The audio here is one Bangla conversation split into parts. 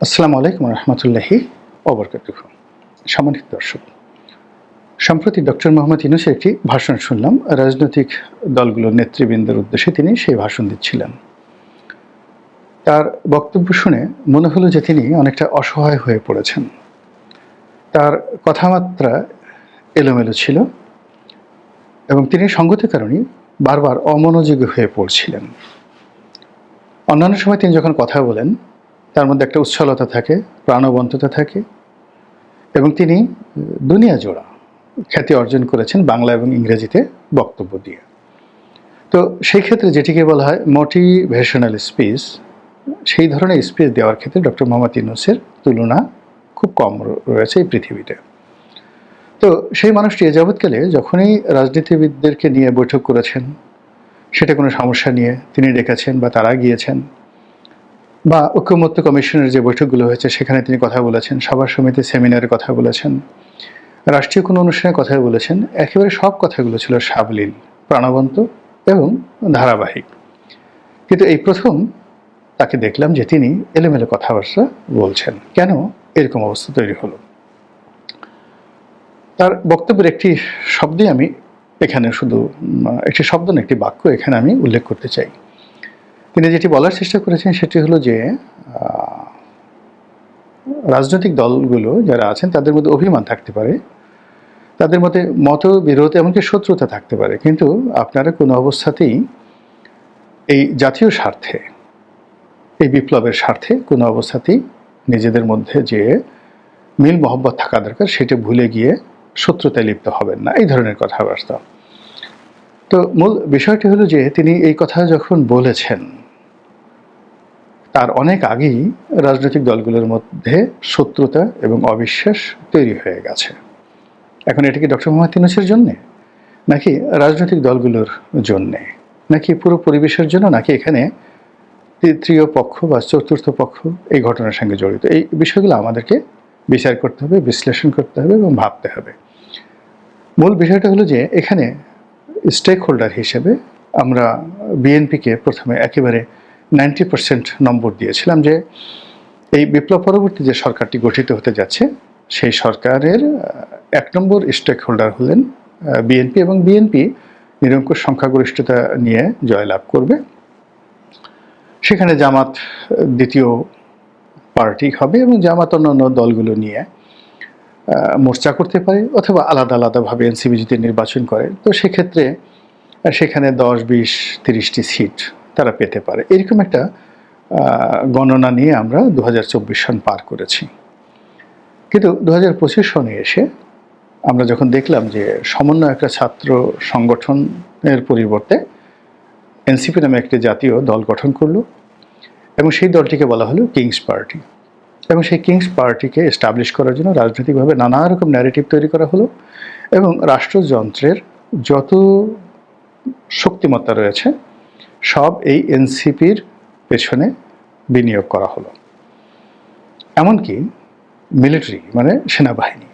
আসসালামু আলাইকুম রহমতুল্লাহি অবরকাতুহ সম্মানিত দর্শক, সম্প্রতি ডক্টর মোহাম্মদ ইনুসের একটি ভাষণ শুনলাম। রাজনৈতিক দলগুলোর নেতৃবৃন্দের উদ্দেশ্যে তিনি সেই ভাষণ দিচ্ছিলেন। তার বক্তব্য শুনে মনে হলো যে তিনি অনেকটা অসহায় হয়ে পড়েছেন। তার কথামাত্রা এলোমেলো ছিল এবং তিনি সঙ্গতির কারণেই বারবার অমনোযোগী হয়ে পড়ছিলেন। অন্যান্য সময় তিনি যখন কথা বলেন তার মধ্যে একটা উচ্ছলতা থাকে, প্রাণবন্ততা থাকে এবং তিনি দুনিয়া জোড়া খ্যাতি অর্জন করেছেন বাংলা এবং ইংরেজিতে বক্তব্য দিয়ে। তো সেই ক্ষেত্রে যেটিকে বলা হয় মোটিভেশনাল স্পিচ সেই ধরনের স্পিচ দেওয়ার ক্ষেত্রে ডক্টর মোহাম্মদ ইউনুসের তুলনা খুব কম রয়েছে এই পৃথিবীতে। তো সেই মানুষটি এ যাবৎকালে যখনই রাজনীতিবিদদেরকে নিয়ে বৈঠক করেছেন, সেটা কোনো সমস্যা নিয়ে তিনি ডেকেছেন বা তারা গিয়েছেন বা ঐক্যমত্য কমিশনের যে বৈঠকগুলো হয়েছে, সেখানে তিনি কথা বলেছেন। সভা সমিতি সেমিনারে কথা বলেছেন। রাষ্ট্রীয় কোনো অনুষ্ঠানে কথা বলেছেন। একেবারে সব কথাগুলো ছিল সাবলীল, প্রাণবন্ত এবং ধারাবাহিক। কিন্তু এই প্রথম তাকে দেখলাম যে তিনি এলোমেলো কথাবার্তা বলছেন। কেন এরকম অবস্থা তৈরি হলো? তার বক্তব্যের একটি শব্দই আমি এখানে শুধু, একটি শব্দ না একটি বাক্য এখানে আমি উল্লেখ করতে চাই। তিনি যেটি বলার চেষ্টা করেছেন সেটি হলো যে রাজনৈতিক দলগুলো যারা আছেন তাদের মধ্যে অভিমান থাকতে পারে, তাদের মধ্যে মতবিরোধ এমনকি শত্রুতা থাকতে পারে। কিন্তু আপনারা কোনো অবস্থাতেই এই জাতীয় স্বার্থে, এই বিপ্লবের স্বার্থে কোনো অবস্থাতেই নিজেদের মধ্যে যে মিল মহব্বত থাকা দরকার সেটা ভুলে গিয়ে শত্রুতায় লিপ্ত হবেন না। এই ধরনের কথাবার্তা। তো মূল বিষয়টি হলো যে, তিনি এই কথা যখন বলেছেন তার অনেক আগেই রাজনৈতিক দলগুলোর মধ্যে শত্রুতা এবং অবিশ্বাস তৈরি হয়ে গেছে। এখন এটা কি ডক্টর মোহাম্মদ ইউনুসের জন্যে? নাকি রাজনৈতিক দলগুলোর জন্যে? নাকি পুরো পরিবেশের জন্য? নাকি এখানে তৃতীয় পক্ষ বা চতুর্থ পক্ষ এই ঘটনার সঙ্গে জড়িত? এই বিষয়গুলো আমাদেরকে বিচার করতে হবে, বিশ্লেষণ করতে হবে এবং ভাবতে হবে। মূল বিষয়টা হলো যে এখানে স্টেক হোল্ডার হিসেবে আমরা বিএনপিকে প্রথমে একেবারে নাইনটি পার্সেন্ট নম্বর দিয়েছিলাম যে এই বিপ্লব পরবর্তী যে সরকারটি গঠিত হতে যাচ্ছে, সেই সরকারের এক নম্বর স্টেক হোল্ডার হলেন বিএনপি এবং বিএনপি নিরঙ্কুশ সংখ্যাগরিষ্ঠতা নিয়ে জয়লাভ করবে। সেখানে জামাত দ্বিতীয় পার্টি হবে এবং জামাত অন্যান্য দলগুলো নিয়ে মোর্চা করতে পারে অথবা আলাদা আলাদাভাবে এনসিবি যদি নির্বাচন করে। তো সেক্ষেত্রে সেখানে দশ, বিশ, তিরিশটি সিট তারা পেতে পারে। এরকম একটা গণনা নিয়ে আমরা দু হাজার চব্বিশ সন পার করেছি। কিন্তু দু হাজার পঁচিশ সনে এসে আমরা যখন দেখলাম যে সমন্বয় একটা ছাত্র সংগঠনের পরিবর্তে এনসিপি নামে একটি জাতীয় দল গঠন করল এবং সেই দলটিকে বলা হলো কিংস পার্টি। এবং সেই কিংস পার্টিকে এস্টাবলিশ করার জন্য রাজনৈতিকভাবে নানা রকম ন্যারেটিভ তৈরি করা হলো এবং রাষ্ট্রযন্ত্রের যত শক্তিমত্তা রয়েছে সব এই এনসিপির পেছনে বিনিয়োগ করা হলো। এমনকি মিলিটারি মানে সেনাবাহিনী।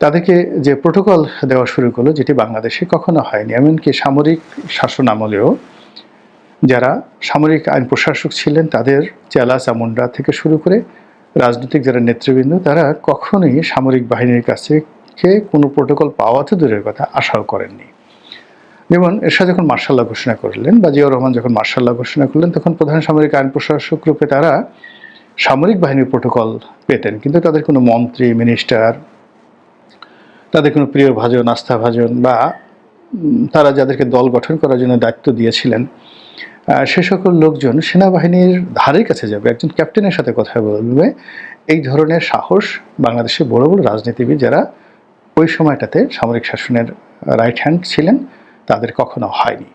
তাদেরকে যে প্রোটোকল দেওয়া শুরু করল যেটি বাংলাদেশে কখনো হয়নি, এমনকি সামরিক শাসন আমলেও যারা সামরিক আইন প্রশাসক ছিলেন, তাদের চেলা চামুন্ডা থেকে শুরু করে রাজনৈতিক যারা নেতৃবৃন্দ, তারা কখনোই সামরিক বাহিনীর কাছ কোনো প্রোটোকল পাওয়া তো দূরের কথা, আশাও করেননি। যেমন এরশাদ যখন মার্শাল্লাহ ঘোষণা করলেন বা জিয়াউর রহমান যখন মার্শাল্লাহ ঘোষণা করলেন, তখন প্রধান সামরিক আইন প্রশাসক রূপে তারা সামরিক বাহিনীর প্রোটোকল পেতেন। কিন্তু তাদের কোনো মন্ত্রী, মিনিস্টার, তাদের কোনো প্রিয় ভাজন আস্থাভাজন বা তারা যাদেরকে দল গঠন করার জন্য দায়িত্ব দিয়েছিলেন সে সকল লোকজন সেনাবাহিনীর ধারের কাছে যাবে, একজন ক্যাপ্টেনের সাথে কথা বলবে। এই ধরনের সাহস বাংলাদেশের বড় বড় রাজনীতিবিদ যারা ওই সময়টাতে সামরিক শাসনের রাইট হ্যান্ড ছিলেন তাদের কখনো হয়নি।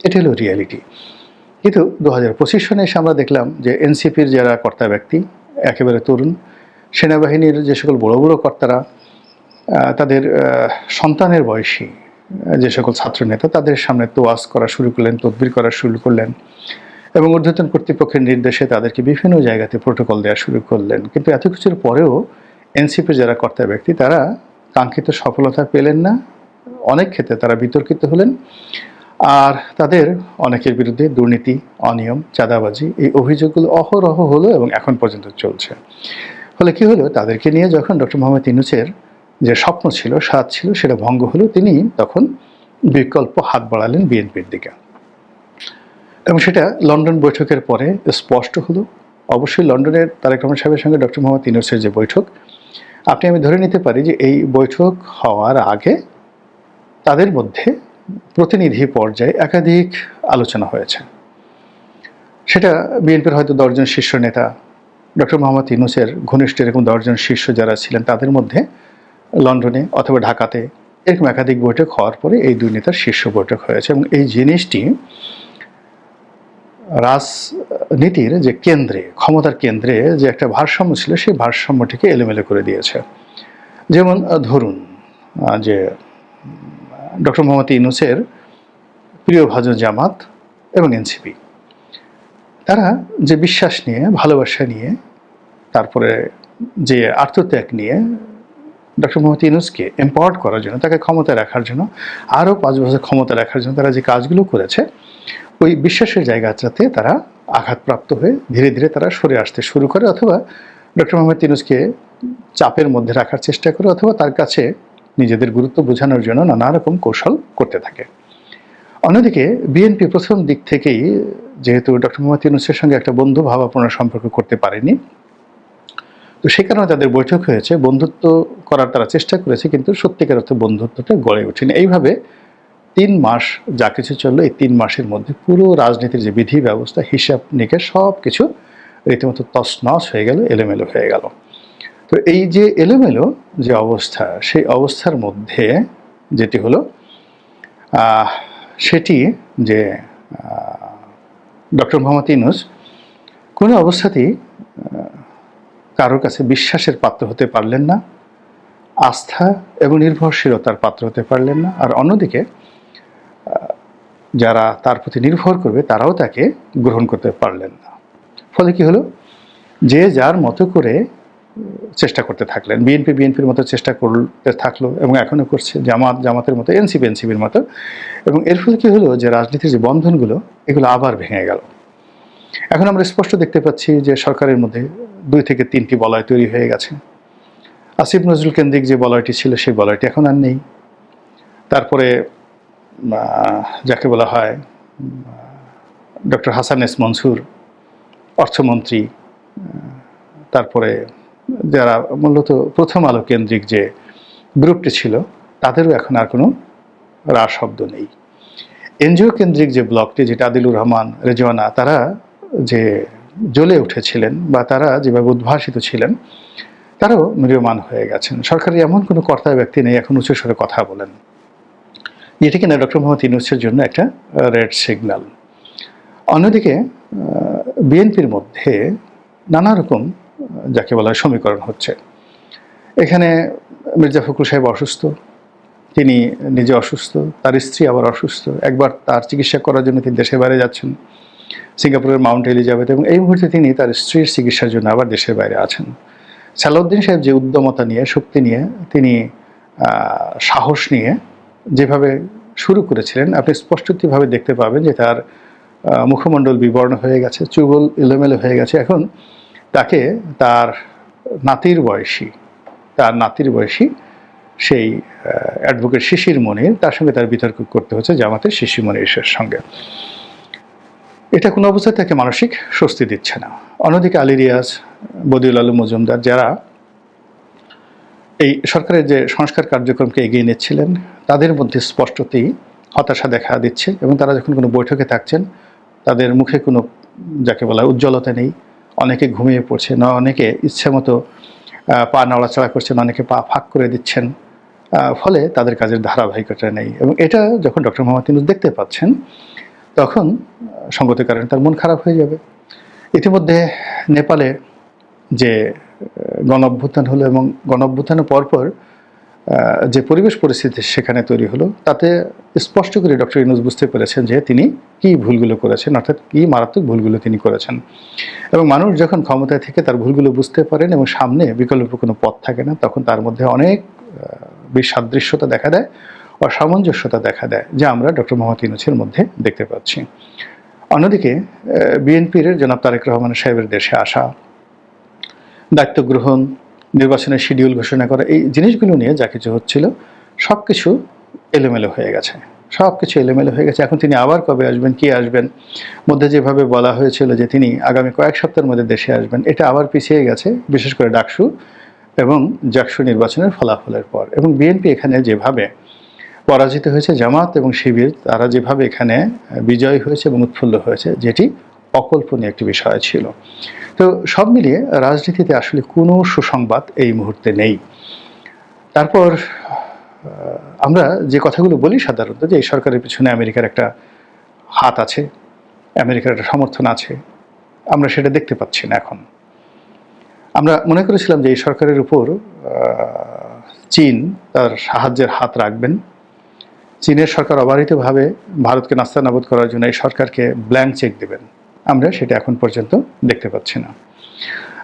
এটা হলো রিয়ালিটি কিন্তু দু হাজার পঁচিশ সনে এসে আমরা দেখলাম যে এনসিপির যারা কর্তা ব্যক্তি, একেবারে তরুণ, সেনাবাহিনীর যে সকল বড় বড় কর্তারা তাদের সন্তানের বয়সী যে সকল ছাত্র নেতা তাদের সামনে তোয়াজ করা শুরু করলেন, তদবির করা শুরু করলেন এবং ঊর্ধ্বতন কর্তৃপক্ষের নির্দেশে তাদেরকে বিভিন্ন জায়গাতে প্রোটোকল দেওয়া শুরু করলেন। কিন্তু এত কিছুর পরেও এনসিপির যারা কর্তা ব্যক্তি, তারা কাঙ্ক্ষিত সফলতা পেলেন না। অনেক ক্ষেত্রে তারা বিতর্কিত হলেন। আর তাদের অনেকের বিরুদ্ধে দুর্নীতি, অনিয়ম, চাঁদাবাজি এই অভিযোগগুলো অহরহ হলো এবং এখন পর্যন্ত চলছে। ফলে কি হলো? তাদেরকে নিয়ে যখন ডক্টর মোহাম্মদ ইনুসের যে স্বপ্ন ছিল, স্বাদ ছিল, সেটা ভঙ্গ হলো, তিনি তখন বিকল্প হাত বাড়ালেন বিএনপির দিকে। এবং সেটা লন্ডন বৈঠকের পরে স্পষ্ট হলো। অবশ্যই লন্ডনের তারেক রহমান সাহেবের সঙ্গে ডক্টর মোহাম্মদ ইনুসের যে বৈঠক, আপনি আমি ধরে নিতে পারি যে এই বৈঠক হওয়ার আগে তাদের মধ্যে প্রতিনিধি পর্যায়ে একাধিক আলোচনা হয়েছে। সেটা বিএনপির হয়তো দশজন শীর্ষ নেতা, ডক্টর মোহাম্মদ ইনুসের ঘনিষ্ঠ এরকম দশজন শীর্ষ যারা ছিলেন, তাদের মধ্যে লন্ডনে অথবা ঢাকাতে এরকম একাধিক বৈঠক হওয়ার পরে এই দুই নেতার শীর্ষ বৈঠক হয়েছে এবং এই জিনিসটি রাজনীতির যে কেন্দ্রে, ক্ষমতার কেন্দ্রে যে একটা ভারসাম্য ছিল, সেই ভারসাম্যটিকে এলোমেলো করে দিয়েছে। যেমন ধরুন যে ডক্টর মোহাম্মদ ইনুসের প্রিয় ভাজন জামাত এবং এনসিপি। তারা যে বিশ্বাস নিয়ে, ভালোবাসা নিয়ে, তারপরে যে আত্মত্যাগ নিয়ে ডক্টর মোহাম্মদ ইনুসকে এম্পাওয়ার্ড করার জন্য, তাকে ক্ষমতা রাখার জন্য, আরও পাঁচ বছর ক্ষমতা রাখার জন্য তারা যে কাজগুলো করেছে, ওই বিশ্বাসের জায়গাটাতে তারা আঘাতপ্রাপ্ত হয়ে ধীরে ধীরে তারা সরে আসতে শুরু করে অথবা ডক্টর মোহাম্মদ ইনুসকে চাপের মধ্যে রাখার চেষ্টা করে অথবা তার কাছে নিজেদের গুরুত্ব বোঝানোর জন্য নানা রকম কৌশল করতে থাকে। অন্যদিকে, বিএনপি প্রথম দিক থেকেই যেহেতু ডক্টর মোহাম্মদ ইউনুসের সঙ্গে একটা বন্ধু ভাবাপন্ন সম্পর্ক করতে পারেনি, তো সে কারণে তাদের বৈঠক হয়েছে। বন্ধুত্ব করার তারা চেষ্টা করেছে, কিন্তু সত্যিকার অর্থে বন্ধুত্বটা গড়ে ওঠেনি। এইভাবে তিন মাস যা কিছু চলল, এই তিন মাসের মধ্যে পুরো রাজনীতির যে বিধি ব্যবস্থা হিসাব নিকেশ সব কিছু রীতিমতো তছনছ হয়ে গেল, এলোমেলো হয়ে গেল। তো এই যে এলোমেলো যে অবস্থা, সেই অবস্থার মধ্যে যেটি হলো সেটি যে ডক্টর মোহাম্মদ ইউনুস কোনো অবস্থাতেই কারোর কাছে বিশ্বাসের পাত্র হতে পারলেন না, আস্থা এবং নির্ভরশীলতার পাত্র হতে পারলেন না, আর অন্যদিকে যারা তার প্রতি নির্ভর করবে তারাও তাকে গ্রহণ করতে পারলেন না। ফলে কি হলো? যে যার মতো করে চেষ্টা করতে থাকলেন। বিএনপি বিএনপির মতো চেষ্টা করতে থাকল এবং এখনও করছে, জামাত, জামাতের মতো এনসিপি এনসিপির মতো। এবং এর ফলে কি হলো যে রাজনীতির যে বন্ধনগুলো, এগুলো আবার ভেঙে গেল। এখন আমরা স্পষ্ট দেখতে পাচ্ছি যে সরকারের মধ্যে দুই থেকে তিনটি বলয় তৈরি হয়ে গেছে। আসিফ নজরুল কেন্দ্রিক যে বলয়টি ছিল, সেই বলয়টি এখন আর নেই। তারপরে যাকে বলা হয় ডক্টর হাসান এস মনসুর, অর্থমন্ত্রী তারপরে যারা মূলত প্রথম আলো কেন্দ্রিক যে গ্রুপটি ছিল, তাদেরও এখন আর কোনো রা শব্দ নেই। এনজিও কেন্দ্রিক যে ব্লকটি, যেটা আদিলুর রহমান, রেজওয়ানা, তারা যে জ্বলে উঠেছিলেন বা তারা যেভাবে উদ্ভাসিত ছিলেন, তারাও ম্রিয়মান হয়ে গেছেন। সরকারের এমন কোনো কর্তা ব্যক্তি নেই, এখন উচ্চ স্বরে কথা বলেন। যেটি কিনা ডক্টর মোহাম্মদ ইউনুসের জন্য একটা রেড সিগন্যাল। অন্যদিকে বিএনপির মধ্যে নানা রকম যাকে বলা হয় সমীকরণ হচ্ছে। এখানে মির্জা ফখরুল সাহেব অসুস্থ, তিনি নিজে অসুস্থ, তার স্ত্রী আবার অসুস্থ। একবার তার চিকিৎসা করার জন্য তিনি দেশের বাইরে যাচ্ছেন, সিঙ্গাপুরের মাউন্ট এলিজাবেথ এবং এই মুহূর্তে তিনি তার স্ত্রীর চিকিৎসার জন্য আবার দেশের বাইরে আছেন। সালাউদ্দিন সাহেব যে উদ্যমতা নিয়ে, শক্তি নিয়ে, তিনি সাহস নিয়ে যেভাবে শুরু করেছিলেন, আপনি স্পষ্টতভাবে দেখতে পাবেন যে তার মুখমণ্ডল বিবর্ণ হয়ে গেছে, চুগল এলোমেলো হয়ে গেছে। এখন তাকে তার নাতির বয়সী, তার নাতির বয়সী সেই অ্যাডভোকেট শিশির মনির তার সঙ্গে তার বিতর্ক করতে হচ্ছে জামাতের শিশির মনিরের সঙ্গে। এটা কোনো অবস্থায় তাকে মানসিক স্বস্তি দিচ্ছে না। অন্যদিকে আলী রিয়াজ, বদিউল আলম মজুমদার যারা এই সরকারের যে সংস্কার কার্যক্রমকে এগিয়ে নিচ্ছিলেন, তাদের মধ্যে স্পষ্টতেই হতাশা দেখা দিচ্ছে এবং তারা যখন কোনো বৈঠকে থাকছেন, তাদের মুখে কোনো, যাকে বলা উজ্জ্বলতা নেই। অনেকে ঘুমিয়ে পড়ছে না অনেকে ইচ্ছে মতো পা নাড়াচাড়া করছেন, অনেকে পা ফাঁক করে দিচ্ছেন ফলে তাদের কাজের ধারাবাহিকতা নেই। এবং এটা যখন ডক্টর মোহাম্মদ ইউনুস দেখতে পাচ্ছেন, তখন সঙ্গতের কারণে তার মন খারাপ হয়ে যাবে। ইতিমধ্যে নেপালে যে গণ অভ্যুত্থান হলো এবং গণ অভ্যুত্থানের পরপর যে পরিবেশ পরিস্থিতি সেখানে তৈরি হলো, তাতে স্পষ্ট করে ডক্টর ইউনুস বুঝতে পেরেছেন যে তিনি কী ভুলগুলো করেছেন, অর্থাৎ কী মারাত্মক ভুলগুলো তিনি করেছেন। এবং মানুষ যখন ক্ষমতায় থেকে তার ভুলগুলো বুঝতে পারেন এবং সামনে বিকল্প কোনো পথ থাকে না, তখন তার মধ্যে অনেক বিসাদৃশ্যতা দেখা দেয়, অসামঞ্জস্যতা দেখা দেয়, যা আমরা ডক্টর মোহাম্মদ ইউনুসের মধ্যে দেখতে পাচ্ছি। অন্যদিকে বিএনপির জনাব তারেক রহমান সাহেবের দেশে আসা, দায়িত্ব গ্রহণ নির্বাচনের শিডিউল ঘোষণা করা এই জিনিসগুলো নিয়ে যা কিছু হচ্ছিল সব কিছু এলোমেলো হয়ে গেছে। সব কিছু এলোমেলো হয়ে গেছে। এখন তিনি আবার কবে আসবেন, কি আসবেন, মধ্যে যেভাবে বলা হয়েছিল যে তিনি আগামী কয়েক সপ্তাহের মধ্যে দেশে আসবেন, এটা আবার পিছিয়ে গেছে, বিশেষ করে ডাকসু এবং জাকসু নির্বাচনের ফলাফলের পর। এবং বিএনপি এখানে যেভাবে পরাজিত হয়েছে, জামাত এবং শিবির, তারা যেভাবে এখানে বিজয় হয়েছে এবং উৎফুল্ল হয়েছে, যেটি অকল্পনীয় একটি বিষয় ছিল। তো সব মিলিয়ে রাজনীতিতে আসলে কোনো সুসংবাদ এই মুহূর্তে নেই। তারপর আমরা যে কথাগুলো বলি সাধারণত যে এই সরকারের পিছনে আমেরিকার একটা হাত আছে, আমেরিকার একটা সমর্থন আছে, আমরা সেটা দেখতে পাচ্ছি না এখন। আমরা মনে করেছিলাম যে এই সরকারের উপর চীন তার সাহায্যের হাত রাখবেন। চীনের সরকার অবারিতভাবে ভারতকে নাস্তানাবুদ করার জন্য এই সরকারকে ব্ল্যাঙ্ক চেক দেবেন। আমরা সেটা এখন পর্যন্ত দেখতে পাচ্ছি না।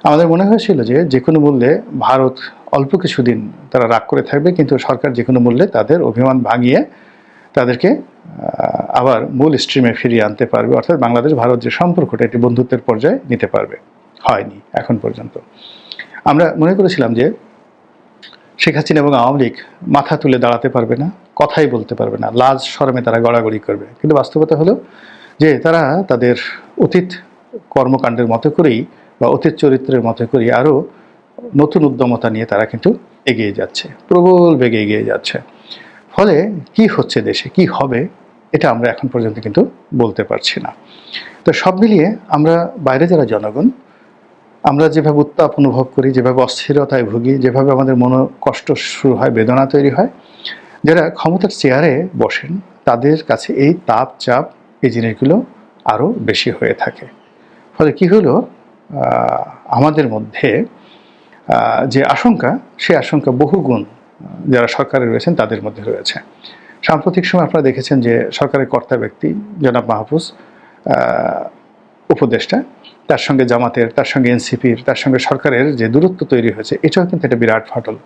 আমাদের মনে হয়েছিল যে যে কোনো মূল্যে ভারত অল্প কিছুদিন তারা রাগ করে থাকবে, কিন্তু সরকার যে কোনো মূল্যে তাদের অভিমান ভাঙিয়ে তাদেরকে আবার মূল স্ট্রিমে ফিরিয়ে আনতে পারবে, অর্থাৎ বাংলাদেশ, ভারত যে সম্পর্কটা এটি বন্ধুত্বের পর্যায়ে নিতে পারবে। হয়নি এখন পর্যন্ত। আমরা মনে করেছিলাম যে শেখ হাসিনা এবং আওয়ামী লীগ মাথা তুলে দাঁড়াতে পারবে না, কথাই বলতে পারবে না, লাজ শরমে তারা গড়াগড়ি করবে। কিন্তু বাস্তবতা হলো যে তারা তাদের অতীত কর্মকাণ্ডের মতো করেই বা অতীত চরিত্রের মতো করেই আরও নতুন উদ্যমতা নিয়ে তারা কিন্তু এগিয়ে যাচ্ছে, প্রবল বেগে এগিয়ে যাচ্ছে। ফলে কি হচ্ছে দেশে, কি হবে, এটা আমরা এখন পর্যন্ত কিন্তু বলতে পারছি না। তো সব মিলিয়ে আমরা বাইরে যারা জনগণ, আমরা যেভাবে উত্তাপ অনুভব করি, যেভাবে অস্থিরতায় ভুগি, যেভাবে আমাদের মনো কষ্ট শুরু হয়, বেদনা তৈরি হয়, যারা ক্ষমতার চেয়ারে বসেন, তাদের কাছে এই তাপ চাপ এই জিনিসগুলো আরও বেশি হয়ে থাকে। ফলে কি হলো? আমাদের মধ্যে যে আশঙ্কা সে আশঙ্কা বহুগুণ যারা সরকারে রয়েছেন তাদের মধ্যে রয়েছে। সাম্প্রতিক সময় আপনারা দেখেছেন যে সরকারের কর্তা ব্যক্তি জনাব মাহফুজ উপদেষ্টা তার সঙ্গে জামাতের, তার সঙ্গে এনসিপির, তার সঙ্গে সরকারের যে দূরত্ব তৈরি হয়েছে, এটাও কিন্তু একটা বিরাট ফাটল।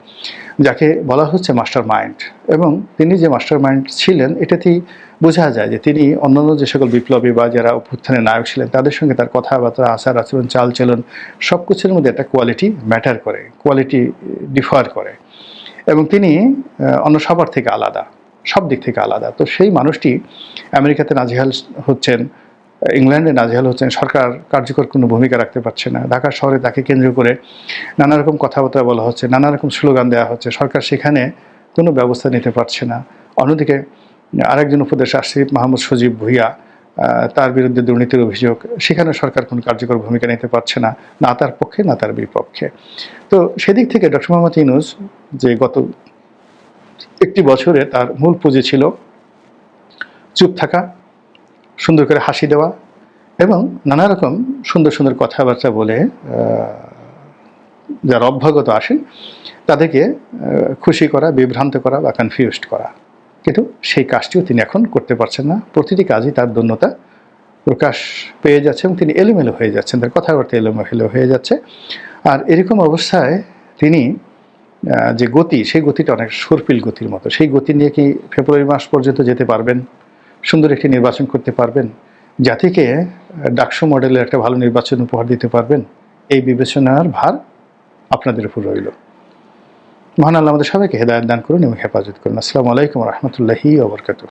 যাকে বলা হচ্ছে মাস্টার মাইন্ড এবং তিনি যে মাস্টার মাইন্ড ছিলেন, এটাতেই বোঝা যায় যে তিনি অন্যান্য যে সকল বিপ্লবী বা যারা অভ্যুত্থানের নায়ক ছিলেন, তাদের সঙ্গে তার কথাবার্তা, আচার আচরণ চালচলন সব কিছুর মধ্যে একটা কোয়ালিটি ম্যাটার করে কোয়ালিটি ডিফার করে। এবং তিনি অন্য সবার থেকে আলাদা, সব দিক থেকে আলাদা। তো সেই মানুষটি আমেরিকাতে নাজেহাল হচ্ছেন ইংল্যান্ডে নাজেহাল হচ্ছেন, সরকার কার্যকর কোনো ভূমিকা রাখতে পারছে না। ঢাকা শহরে তাকে কেন্দ্র করে নানা রকম কথাবার্তা বলা হচ্ছে, নানা রকম স্লোগান দেওয়া হচ্ছে। সরকার সেখানে কোনো ব্যবস্থা নিতে পারছে না। অন্যদিকে আরেকজন উপদেশ আসিফ মাহমুদ সজীব ভুইয়া তার বিরুদ্ধে দুর্নীতির অভিযোগ, সেখানে সরকার কোনো কার্যকর ভূমিকা নিতে পারছে না না তার পক্ষে, না তার বিপক্ষে। তো সেদিক থেকে ডক্টর মোহাম্মদ ইউনুস যে গত একটি বছরে তার মূল পুঁজি ছিল চুপ থাকা সুন্দর করে হাসি দেওয়া এবং নানা রকম সুন্দর সুন্দর কথাবার্তা বলে যারা অভ্যাগত আসেন তাদেরকে খুশি করা, বিভ্রান্ত করা বা কনফিউজড করা। কিন্তু সেই কাজটিও তিনি এখন করতে পারছেন না। প্রতিটি কাজই তার দন্যতা প্রকাশ পেয়ে যাচ্ছে এবং তিনি এলোমেলো হয়ে যাচ্ছেন। তার কথাবার্তা এলোমেলো হয়ে যাচ্ছে। আর এরকম অবস্থায় তিনি যে গতি, সেই গতিটা অনেক সুরপিল গতির মতো। সেই গতি নিয়ে কি ফেব্রুয়ারি মাস পর্যন্ত যেতে পারবেন? সুন্দর একটি নির্বাচন করতে পারবেন। জাতিকে ডাকসু মডেলের একটা ভালো নির্বাচন উপহার দিতে পারবেন। এই বিবেচনার ভার আপনাদের উপর রইল। মহান আল্লাহ আমাদের সবাইকে হেদায়ত দান করুন এবং হেফাজত করুন। আসসালামু আলাইকুম রহমতুল্লাহি ওবরকাত